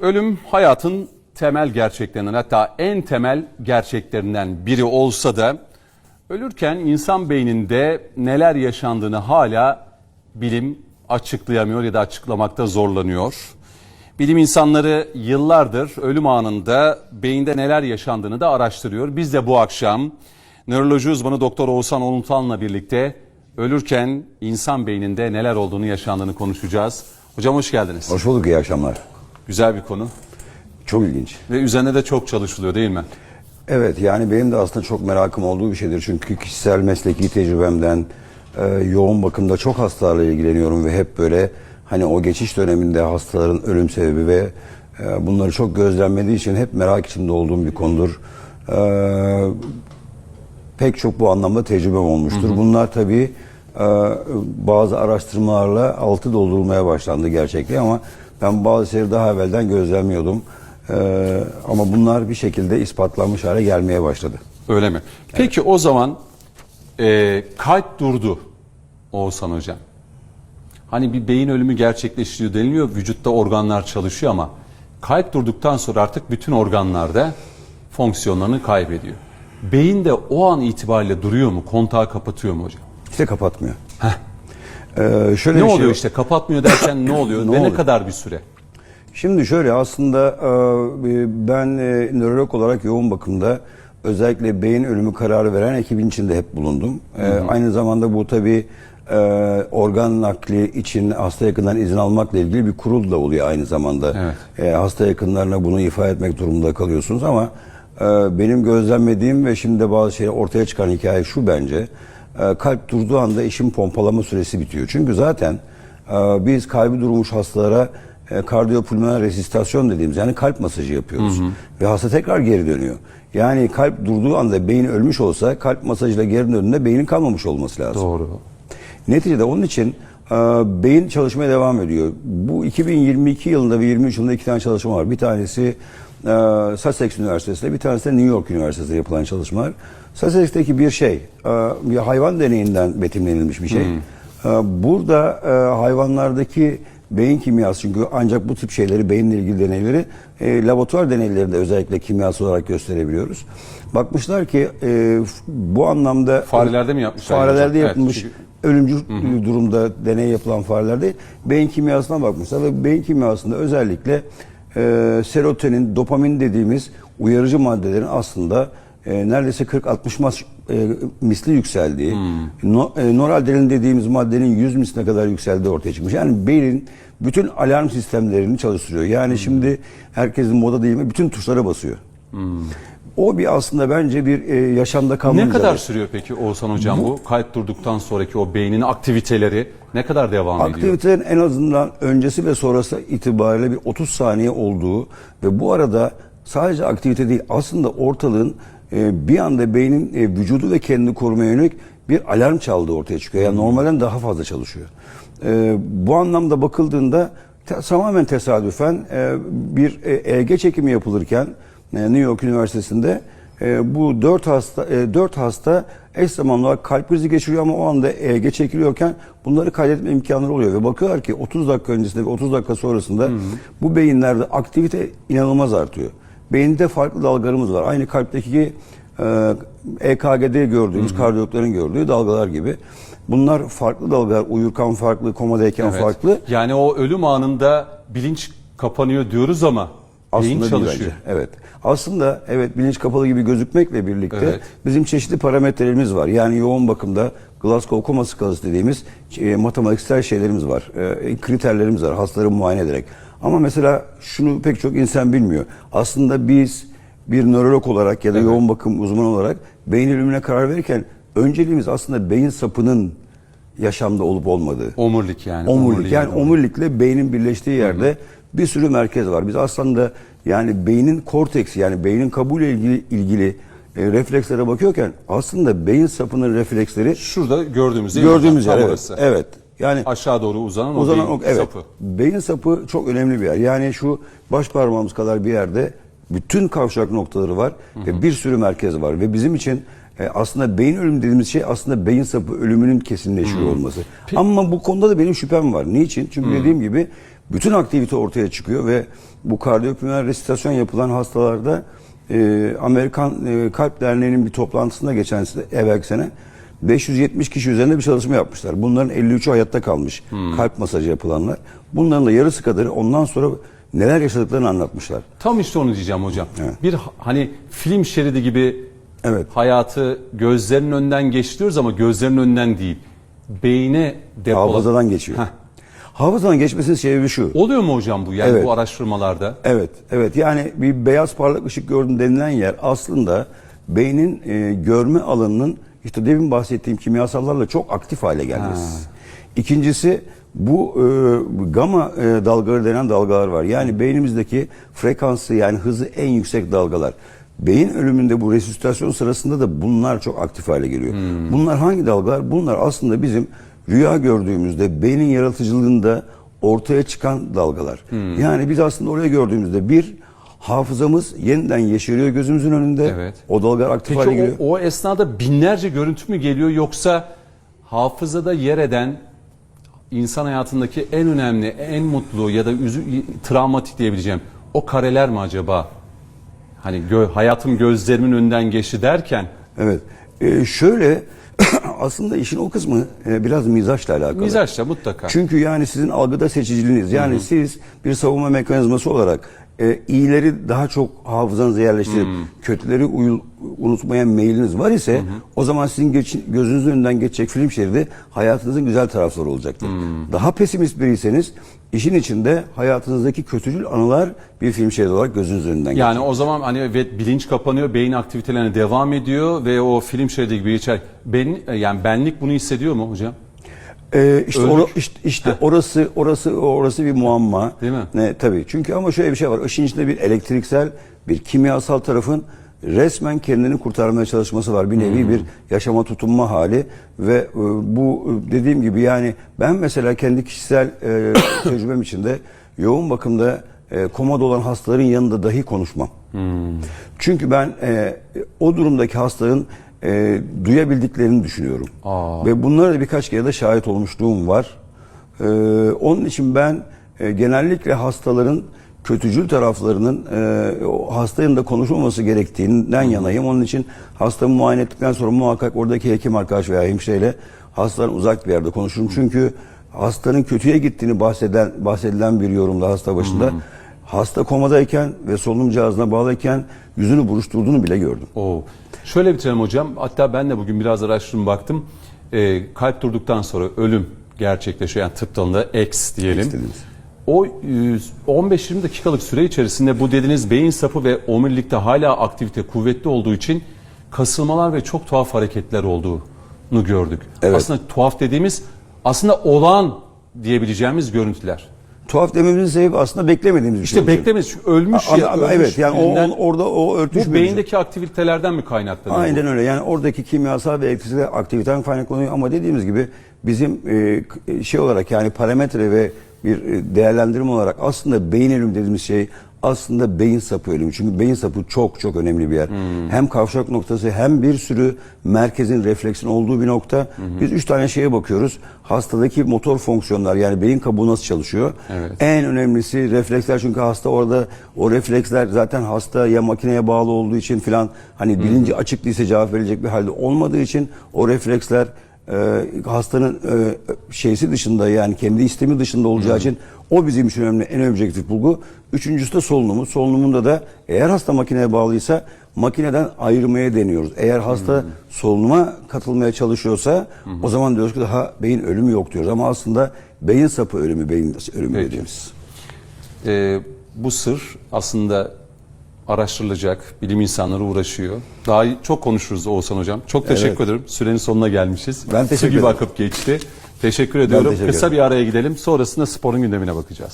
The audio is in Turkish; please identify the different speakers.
Speaker 1: Ölüm hayatın temel gerçeklerinden hatta en temel gerçeklerinden biri olsa da ölürken insan beyninde neler yaşandığını hala bilim açıklayamıyor ya da açıklamakta zorlanıyor. Bilim insanları yıllardır ölüm anında beyinde neler yaşandığını da araştırıyor. Biz de bu akşam nöroloji uzmanı Doktor Oğuzhan Onuntan'la birlikte ölürken insan beyninde neler olduğunu yaşandığını konuşacağız. Hocam hoş geldiniz.
Speaker 2: Hoş bulduk, iyi akşamlar.
Speaker 1: Güzel bir konu
Speaker 2: Çok ilginç.
Speaker 1: ve üzerine de çok çalışılıyor değil mi?
Speaker 2: Evet, yani benim de aslında çok merakım olduğu bir şeydir. Çünkü kişisel mesleki tecrübemden e, yoğun bakımda çok hastalarla ilgileniyorum ve hep böyle hani o geçiş döneminde hastaların ölüm sebebi ve e, bunları çok gözlenmediği için hep merak içinde olduğum bir konudur. E, pek çok bu anlamda tecrübem olmuştur. Bunlar tabii e, bazı araştırmalarla altı doldurulmaya başlandı gerçekten ama ben bazı şeyleri daha evvelden gözlemliyordum. E, ama bunlar bir şekilde ispatlanmış hale gelmeye başladı.
Speaker 1: Öyle mi? Peki o zaman e, kalp durdu Oğuzhan Hocam. Hani bir beyin ölümü gerçekleşiyor deniliyor, vücutta organlar çalışıyor ama kalp durduktan sonra artık bütün organlarda fonksiyonlarını kaybediyor. Beyin de o an itibariyle duruyor mu, kontağı kapatıyor mu hocam?
Speaker 2: İşte kapatmıyor. E, şöyle
Speaker 1: Ne
Speaker 2: şey
Speaker 1: oluyor
Speaker 2: var.
Speaker 1: işte kapatmıyor derken ne oluyor
Speaker 2: Ne
Speaker 1: ve ne
Speaker 2: oluyor?
Speaker 1: kadar bir süre?
Speaker 2: Şimdi şöyle aslında e, ben e, nörolog olarak yoğun bakımda özellikle beyin ölümü kararı veren ekibin içinde hep bulundum. E, Aynı zamanda bu tabi organ nakli için hasta yakından izin almakla ilgili bir kurul da oluyor aynı zamanda.
Speaker 1: Evet.
Speaker 2: E, hasta yakınlarına bunu ifade etmek durumunda kalıyorsunuz ama e, benim gözlemlediğim ve şimdi bazı şeyler ortaya çıkan hikaye şu bence. E, kalp durduğu anda işin pompalama süresi bitiyor. Çünkü zaten e, biz kalbi durmuş hastalara e, kardiyopulmoner resistasyon dediğimiz yani kalp masajı yapıyoruz. Ve hasta tekrar geri dönüyor. Yani kalp durduğu anda beyin ölmüş olsa kalp masajıyla geri döndüğünde beynin kalmamış olması lazım.
Speaker 1: Doğru.
Speaker 2: Neticede onun için e, beyin çalışmaya devam ediyor. Bu 2022 yılında ve 23 yılında iki tane çalışma var. Bir tanesi e, Sussex Üniversitesi'nde, bir tanesi de New York Üniversitesi'nde yapılan çalışmalar. Sussex'teki bir şey, e, bir hayvan deneyinden betimlenilmiş bir şey. E, burada e, hayvanlardaki beyin kimyası çünkü ancak bu tip şeyleri beyinle ilgili deneyleri e, laboratuvar deneylerinde özellikle kimyasal olarak gösterebiliyoruz. Bakmışlar ki e, bu anlamda
Speaker 1: Farelerde mi yapmışlar
Speaker 2: Farelerde
Speaker 1: hocam? Evet,
Speaker 2: yapılmış
Speaker 1: çünkü-
Speaker 2: ölümcül durumda deney yapılan farelerde beyin kimyasına bakmışlar ve beyin kimyasında özellikle e, serotonin, dopamin dediğimiz uyarıcı maddelerin aslında e, neredeyse 40-60 mas- e, misli yükseldiği, no, e, noradrenalin dediğimiz maddenin 100 misline kadar yükseldiği ortaya çıkmış. Yani beynin bütün alarm sistemlerini çalıştırıyor. Yani şimdi herkesin moda değil mi? Bütün tuşlara basıyor. O bir aslında bence bir e, yaşamda kalma
Speaker 1: Ne kadar sürüyor peki Oğuzhan Hocam bu? Kalp durduktan sonraki o beynin aktiviteleri ne kadar devam ediyor?
Speaker 2: Aktivitelerin en azından öncesi ve sonrası itibariyle bir 30 saniye olduğu ve bu arada sadece aktivite değil aslında ortalığın e, bir anda beynin e, vücudu ve kendini korumaya yönelik bir alarm çaldığı ortaya çıkıyor. Yani normalden daha fazla çalışıyor. E, bu anlamda bakıldığında te- tamamen tesadüfen e, bir e, EEG çekimi yapılırken e, New York Üniversitesi'nde e, bu dört hasta e, dört hasta eş zamanlı olarak kalp krizi geçiriyor ama o anda EEG çekiliyorken bunları kaydetme imkanları oluyor ve bakıyorlar ki 30 dakika öncesinde ve 30 dakika sonrasında bu beyinlerde aktivite inanılmaz artıyor. Beyinde farklı dalgalarımız var. Aynı kalpteki e, EKG'de gördüğümüz, kardiyologların gördüğü dalgalar gibi. Bunlar farklı dalgalar. Uyurken farklı, komadayken
Speaker 1: Evet.
Speaker 2: farklı.
Speaker 1: Yani o ölüm anında bilinç kapanıyor diyoruz ama
Speaker 2: Aslında değil
Speaker 1: çalışıyor.
Speaker 2: bence. Evet. Aslında evet bilinç kapalı gibi gözükmekle birlikte
Speaker 1: Evet.
Speaker 2: bizim çeşitli parametrelerimiz var. Yani yoğun bakımda Glasgow koma skalası dediğimiz e, matematiksel şeylerimiz var. E, kriterlerimiz var hastaları muayene ederek. Ama mesela şunu pek çok insan bilmiyor. Aslında biz bir nörolog olarak ya da yoğun bakım uzmanı olarak beyin ölümüne karar verirken önceliğimiz aslında beyin sapının yaşamda olup olmadığı.
Speaker 1: Omurilik yani.
Speaker 2: Omurilik yani
Speaker 1: omurilik.
Speaker 2: omurilikle beynin birleştiği yerde bir sürü merkez var. Biz aslında yani beynin korteksi yani beynin kabuğuyla ilgili ilgili e, reflekslere bakıyorken aslında beyin sapının refleksleri
Speaker 1: Şurada gördüğümüz değil mi
Speaker 2: gördüğümüz
Speaker 1: hocam?
Speaker 2: yer
Speaker 1: Tam
Speaker 2: evet.
Speaker 1: orası.
Speaker 2: Evet. Yani
Speaker 1: Aşağı doğru uzanan,
Speaker 2: uzanan
Speaker 1: o beyin
Speaker 2: o evet.
Speaker 1: sapı.
Speaker 2: Beyin sapı çok önemli bir yer. Yani şu baş parmağımız kadar bir yerde bütün kavşak noktaları var ve bir sürü merkez var ve bizim için e, aslında beyin ölümü dediğimiz şey aslında beyin sapı ölümünün kesinleşiyor olması. Ama bu konuda da benim şüphem var. Niçin? Çünkü dediğim gibi bütün aktivite ortaya çıkıyor ve bu kardiyopulmoner resüsitasyon yapılan hastalarda e, Amerikan e, Kalp Derneği'nin bir toplantısında geçen sene, evvelki sene 570 kişi üzerinde bir çalışma yapmışlar. Bunların 53'ü hayatta kalmış. Kalp masajı yapılanlar. Bunların da yarısı kadarı ondan sonra neler yaşadıklarını anlatmışlar.
Speaker 1: Tam işte onu diyeceğim hocam.
Speaker 2: Evet.
Speaker 1: Bir hani film şeridi gibi
Speaker 2: Evet.
Speaker 1: hayatı gözlerinin önünden geçiriyoruz ama gözlerinin önünden değil. Beyne depola...
Speaker 2: Hafızadan geçiyor.
Speaker 1: Heh.
Speaker 2: Hafızadan geçmesinin sebebi şu.
Speaker 1: Oluyor mu hocam bu yani
Speaker 2: Evet.
Speaker 1: bu araştırmalarda?
Speaker 2: Evet, evet. Yani bir beyaz parlak ışık gördüm denilen yer aslında beynin e, görme alanının işte demin bahsettiğim kimyasallarla çok aktif hale gelmesi. İkincisi bu e, gamma e, dalgaları denen dalgalar var. Yani beynimizdeki frekansı yani hızı en yüksek dalgalar. Beyin ölümünde bu resüsitasyon sırasında da bunlar çok aktif hale geliyor. Bunlar hangi dalgalar? Bunlar aslında bizim rüya gördüğümüzde beynin yaratıcılığında ortaya çıkan dalgalar. Yani biz aslında oraya gördüğümüzde bir hafızamız yeniden yeşeriyor gözümüzün önünde.
Speaker 1: Evet.
Speaker 2: O dalgalar aktif hale
Speaker 1: Peki
Speaker 2: geliyor.
Speaker 1: o, o esnada binlerce görüntü mü geliyor yoksa hafızada yer eden insan hayatındaki en önemli, en mutlu ya da üzü, travmatik diyebileceğim o kareler mi acaba? Hani gö, hayatım gözlerimin önünden geçti derken
Speaker 2: Evet. Ee, şöyle aslında işin o kısmı e, biraz mizaçla alakalı.
Speaker 1: mizaçla mutlaka.
Speaker 2: Çünkü yani sizin algıda seçiciliğiniz yani siz bir savunma mekanizması olarak e, iyileri daha çok hafızanıza yerleştirip kötüleri uyul- unutmaya meyliniz var ise o zaman sizin geç- gözünüzün önünden geçecek film şeridi hayatınızın güzel tarafları olacaktır. Daha pesimist biriyseniz işin içinde hayatınızdaki kötücül anılar bir film şeridi olarak gözünüzün önünden geçecek.
Speaker 1: Yani o zaman hani ve bilinç kapanıyor, beyin aktivitelerine devam ediyor ve o film şeridi gibi geçer. Ben, yani benlik bunu hissediyor mu hocam?
Speaker 2: Ee, işte,
Speaker 1: Öldük.
Speaker 2: ora- işte, işte orası orası orası bir muamma.
Speaker 1: Değil mi?
Speaker 2: Ne tabii. Çünkü ama şöyle bir şey var. İşin içinde bir elektriksel, bir kimyasal tarafın resmen kendini kurtarmaya çalışması var. Bir nevi bir yaşama tutunma hali ve e, bu e, dediğim gibi yani ben mesela kendi kişisel e, tecrübem içinde yoğun bakımda e, komada olan hastaların yanında dahi konuşmam. Çünkü ben e, o durumdaki hastaların e, duyabildiklerini düşünüyorum.
Speaker 1: Aa.
Speaker 2: Ve bunlara da birkaç kere de şahit olmuşluğum var. Ee, onun için ben e, genellikle hastaların kötücül taraflarının e, hastanın da konuşulması gerektiğinden yanayım. Onun için hastamı muayene ettikten sonra muhakkak oradaki hekim arkadaş veya hemşireyle hastadan uzak bir yerde konuşurum. Çünkü hastanın kötüye gittiğini bahseden bahsedilen bir yorumda hasta başında hasta komadayken ve solunum cihazına bağlıyken yüzünü buruşturduğunu bile gördüm.
Speaker 1: Oo. Şöyle bitirelim hocam. Hatta ben de bugün biraz araştırdım baktım. Ee, kalp durduktan sonra ölüm gerçekleşiyor. Yani tıp dalında X diyelim.
Speaker 2: X dediğimiz.
Speaker 1: O e, 15-20 dakikalık süre içerisinde bu dediğiniz beyin sapı ve omurilikte hala aktivite kuvvetli olduğu için kasılmalar ve çok tuhaf hareketler olduğunu gördük.
Speaker 2: Evet.
Speaker 1: Aslında tuhaf dediğimiz aslında olağan diyebileceğimiz görüntüler.
Speaker 2: Tuhaf dememizin sebebi aslında beklemediğimiz bir şey.
Speaker 1: İşte. Çünkü Ölmüş ya. ölmüş
Speaker 2: evet yani o, on- orada o
Speaker 1: bu
Speaker 2: örtüşmüyor.
Speaker 1: beyindeki aktivitelerden mi kaynaklanıyor? bu?
Speaker 2: Aynen öyle. Yani oradaki kimyasal ve elektriksel aktiviten kaynaklanıyor ama dediğimiz gibi bizim e, şey olarak yani parametre ve bir e, değerlendirme olarak aslında beyin ölümü dediğimiz şey aslında beyin sapı ölümü. Çünkü beyin sapı çok çok önemli bir yer. Hem kavşak noktası hem bir sürü merkezin refleksin olduğu bir nokta. Biz üç tane şeye bakıyoruz. Hastadaki motor fonksiyonlar yani beyin kabuğu nasıl çalışıyor?
Speaker 1: Evet.
Speaker 2: En önemlisi refleksler çünkü hasta orada o refleksler zaten hasta ya makineye bağlı olduğu için filan hani bilinci açık değilse cevap verecek bir halde olmadığı için o refleksler e, hastanın e, şeysi dışında yani kendi istemi dışında olacağı için o bizim için önemli en objektif bulgu. Üçüncüsü de solunumu. Solunumunda da eğer hasta makineye bağlıysa makineden ayırmaya deniyoruz. Eğer hasta solunuma katılmaya çalışıyorsa o zaman diyoruz ki daha beyin ölümü yok diyoruz. Ama aslında beyin sapı ölümü, beyin ölümü
Speaker 1: Peki.
Speaker 2: dediğimiz.
Speaker 1: Ee, bu sır aslında araştırılacak, bilim insanları uğraşıyor. Daha çok konuşuruz Oğuzhan Hocam. Çok teşekkür
Speaker 2: Evet.
Speaker 1: ederim. Sürenin sonuna gelmişiz.
Speaker 2: Ben
Speaker 1: Su
Speaker 2: teşekkür
Speaker 1: gibi
Speaker 2: ederim.
Speaker 1: akıp geçti. Teşekkür ediyorum.
Speaker 2: teşekkür
Speaker 1: Kısa bir araya gidelim. Sonrasında sporun gündemine bakacağız.